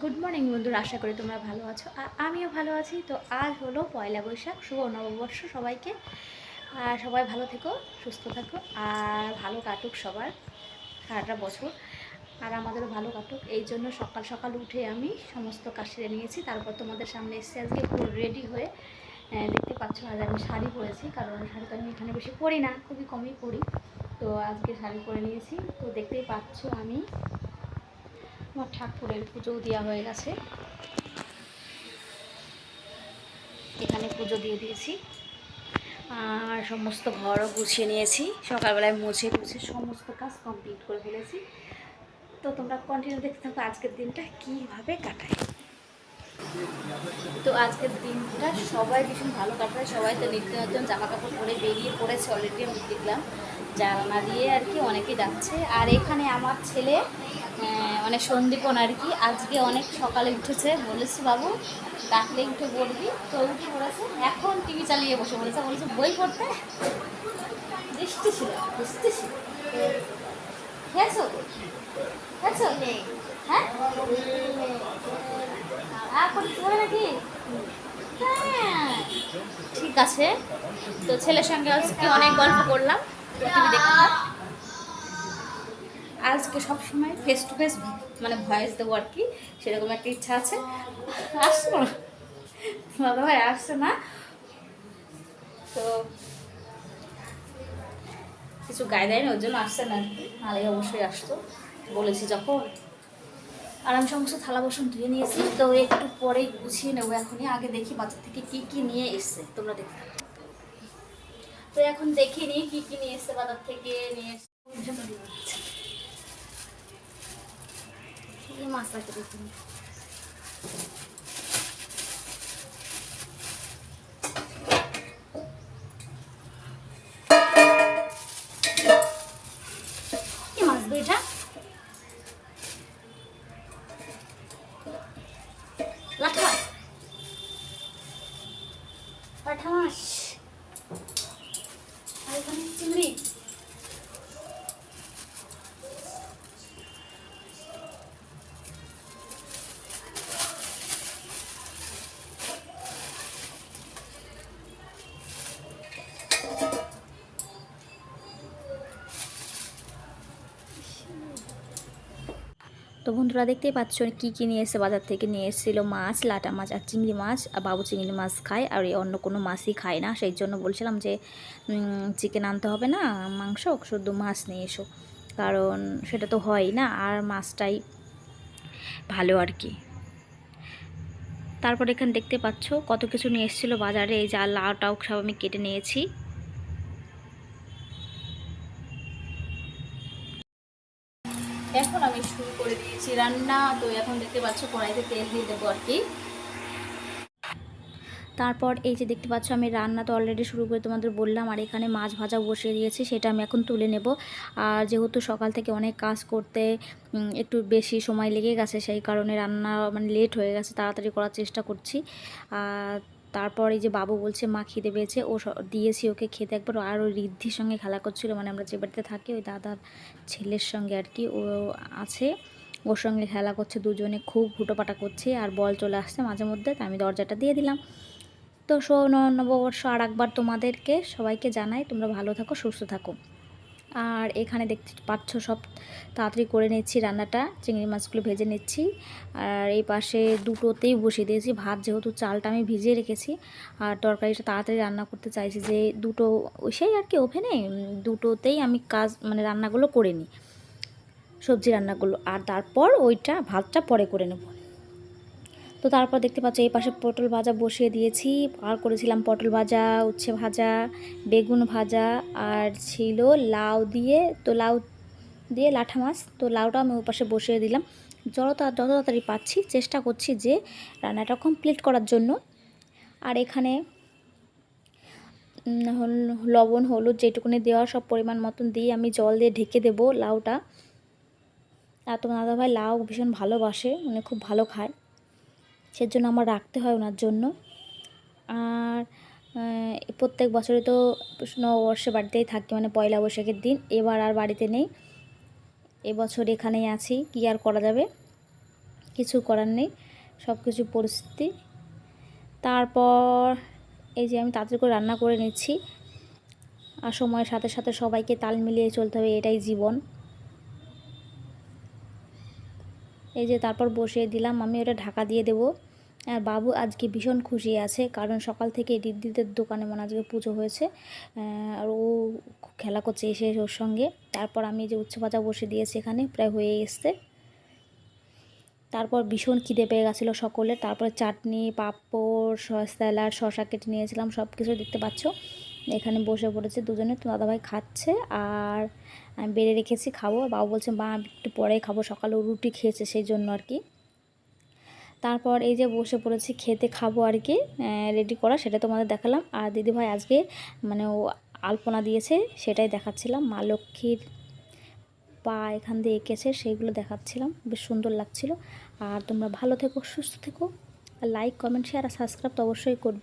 Good morning বন্ধুরা, আশা করি তোমরা ভালো আছো। আর আমিও ভালো আছি। তো আজ হলো পয়লা বৈশাখ, শুভ নববর্ষ সবাইকে। আর সবাই ভালো থেকো, সুস্থ থাকো, আর ভালো কাটুক সবার, সারাটা বছর। আর আমাদেরও ভালো কাটুক। এই জন্য সকাল সকাল উঠে আমি সমস্ত কাজ সেরে নিয়েছি। তারপর তোমাদের সামনে এসে আজকে পুরো রেডি হয়ে, দেখতে পাচ্ছ আজ আমি শাড়ি পরেছি, কারণ শাড়ি তো আমি এখানে বেশি পরি না, খুবই কমই পরি। তো আজকে শাড়ি পরে নিয়েছি। তো দেখতেই পাচ্ছ আমি আমার ঠাকুরের পুজোও দেওয়া হয়ে গেছে। এখানে পুজো দিয়ে দিয়েছি। আর সমস্ত ঘরও গুছিয়ে নিয়েছি। সকালবেলায় মুছে মুছে সমস্ত কাজ কমপ্লিট করে ফেলেছি। তো তোমরা কন্টিনিউ দেখতে থাকো আজকের দিনটা কীভাবে কাটায়। তো আজকের দিনটা সবাই ভীষণ ভালো কাটায়। সবাই তো নিত্য নতুন জামা কাপড় পরে বেরিয়ে পড়েছে অলরেডি আমি দেখলাম। জানালা দিয়ে আর কি অনেকেই যাচ্ছে আর এখানে আমার ছেলে মানে সন্দীপন আর কি, আজকে অনেক সকালে উঠেছে। বলেছি, বাবু ডাকলে উঠে পড়বি? তো উঠে পড়েছে। এখন টিভি চালিয়ে বসে পড়েছে। বলেছে, বই পড়তে? বৃষ্টি ছিল ছিল। খেয়েছো? খেয়েছো? হ্যাঁ? নাকি? হ্যাঁ ঠিক আছে। তো ছেলের সঙ্গে আজকে অনেক গল্প করলাম থাক। আজকে সবসময় ফেস টু ফেস মানে ভয়েস দেবো আর কি, সেরকম একটা ইচ্ছা আছে। আসছে দাদা ভাই আসছে না। তো কিছু গায়ে দেয় না ওর জন্য আসছে না আর কি। অবশ্যই আসতো। বলেছি যখন। আর আমি সমস্ত থালা বাসন ধুয়ে নিয়েছি, তো একটু পরে গুছিয়ে নেব এখনই। আগে দেখি বাজার থেকে কি কি নিয়ে এসছে, তোমরা দেখতে তো এখন দেখি নি কি কি নিয়ে এসছে বাজার থেকে, নিয়ে এসছে মাছ লাঠা তো বন্ধুরা দেখতেই পাচ্ছ কী কী নিয়ে এসে বাজার থেকে নিয়ে এসেছিল? মাছ, লাটা মাছ আর চিংড়ি মাছ। আর বাবু চিংড়ি মাছ খায় আর এই অন্য কোনো মাছই খায় না। সেই জন্য বলছিলাম যে চিকেন আনতে হবে না, মাংস, শুধু মাছ নিয়ে এসো। কারণ সেটা তো হয় না। আর মাছটাই ভালো আর কি। তারপর এখানে দেখতে পাচ্ছ কত কিছু নিয়ে এসেছিল বাজারে। এই যা লাউ টাউ সব আমি কেটে নিয়েছি। এখন আমি করে দিয়েছি রান্না। তো এখন দেখতে পাচ্ছ কড়াইতে তেল দিয়ে দেবো আর কি। তারপর এই যে দেখতে পাচ্ছ, আমি রান্না তো অলরেডি শুরু করে তোমাদের বললাম, আর এখানে মাছ ভাজা বসিয়ে দিয়েছি, সেটা আমি এখন তুলে নেব। আর যেহেতু সকাল থেকে অনেক কাজ করতে একটু বেশি সময় লেগে গেছে, সেই কারণে রান্না মানে লেট হয়ে গেছে, তাড়াতাড়ি করার চেষ্টা করছি। তারপর এই যে বাবু বলছে, মা খিদে পেয়েছে। ও দিয়েছি ওকে খেতে একবার। আর ওই ঋদ্ধির সঙ্গে খেলা করছিল মানে আমরা যে বাড়িতে থাকি, ওই দাদার ছেলের সঙ্গে আর কি, ও আছে। ওর সঙ্গে খেলা করছে, দুজনে খুব হুটোপাটা করছে আর বল চলে আসছে মাঝে মধ্যে আমি দরজাটা দিয়ে দিলাম। তো নববর্ষ আর একবার তোমাদেরকে সবাইকে জানাই, তোমরা ভালো থাকো, সুস্থ থাকো। আর এখানে দেখতে পাচ্ছ সব তাড়াতাড়ি করে নিচ্ছি রান্নাটা, চিংড়ি মাছগুলো ভেজে নিচ্ছি। আর এই পাশে দুটোতেই বসিয়ে দিয়েছি ভাত, যেহেতু চালটা আমি ভিজিয়ে রেখেছি। আর তরকারিটা তাড়াতাড়ি রান্না করতে চাইছি যে দুটো সেই আর কি, ওভেনে? দুটোতেই আমি কাজ মানে রান্নাগুলো করে নিই। সবজি রান্নাগুলো আর তারপর ওইটা ভাতটা পরে করে নেব। তো তারপর দেখতে পাচ্ছ, এই পাশে পটল ভাজা বসিয়ে দিয়েছি। আর করেছিলাম পটল ভাজা, উচ্ছে ভাজা, বেগুন ভাজা, আর ছিল লাউ দিয়ে। তো লাউ দিয়ে লাঠা মাছ। তো লাউটা আমি ওই পাশে বসিয়ে দিলাম। যত যত তাড়াতাড়ি পাচ্ছি চেষ্টা করছি যে রান্নাটা কমপ্লিট করার জন্য। আর এখানে লবণ, হলুদ যেটুকুনি দেওয়া সব পরিমাণ মতন দিয়ে আমি জল দিয়ে ঢেকে দেবো লাউটা। আর তোমার দাদাভাই লাউ ভীষণ ভালোবাসে মানে খুব ভালো খায়। সেজন্য আমার রাখতে হয় ওনার জন্য। আর প্রত্যেক বছরে তো নববর্ষে বাড়িতেই থাকি মানে পয়লা বৈশাখের দিন। এবার আর বাড়িতে নেই। এবছর এখানেই আছি, কী আর করা যাবে? কিছু করার নেই সব কিছু পরিস্থিতি। তারপর, এই যে আমি তাড়াতাড়ি করে রান্না করে নিচ্ছি। আর সময়ের সাথে সাথে সবাইকে তাল মিলিয়ে চলতে হবে, এটাই জীবন। এই যে তারপর বসিয়ে দিলাম, আমি ওটা ঢাকা দিয়ে দেবো। আর বাবু আজকে ভীষণ খুশি আছে, কারণ সকাল থেকে দিদিদের দোকানে মনে আজকে পুজো হয়েছে। আর ও খেলা করছে এসে ওর সঙ্গে। তারপর আমি যে উচ্ছে ভাজা বসে দিয়েছি এখানে, প্রায় হয়ে এসছে। তারপর ভীষণ খিদে পেয়ে গেছিল সকলে। তারপর চাটনি, পাঁপড় স্যালাড, শসা কেটে নিয়েছিলাম সব কিছু দেখতে পাচ্ছ। এখানে বসে পড়েছে দুজনে, তো দাদাভাই খাচ্ছে আর আমি বেড়ে রেখেছি খাব। বাবু বলছে, মা একটু পরেই খাব, সকালে রুটি খেয়েছে সেই জন্য আর কি। তারপর এই যে বসে পড়েছি, খেতে খাব আর কি রেডি করা, সেটা তোমাদের দেখালাম। আর দিদিভাই আজকে মানে ও আলপনা দিয়েছে, সেটাই দেখাচ্ছিলাম। মা লক্ষ্মীর পা এখান দিয়ে এঁকেছে, সেইগুলো দেখাচ্ছিলাম। বেশ সুন্দর লাগছিল। আর তোমরা ভালো থেকো, সুস্থ থেকো। লাইক কমেন্ট শেয়ার আর সাবস্ক্রাইব তো অবশ্যই করবে।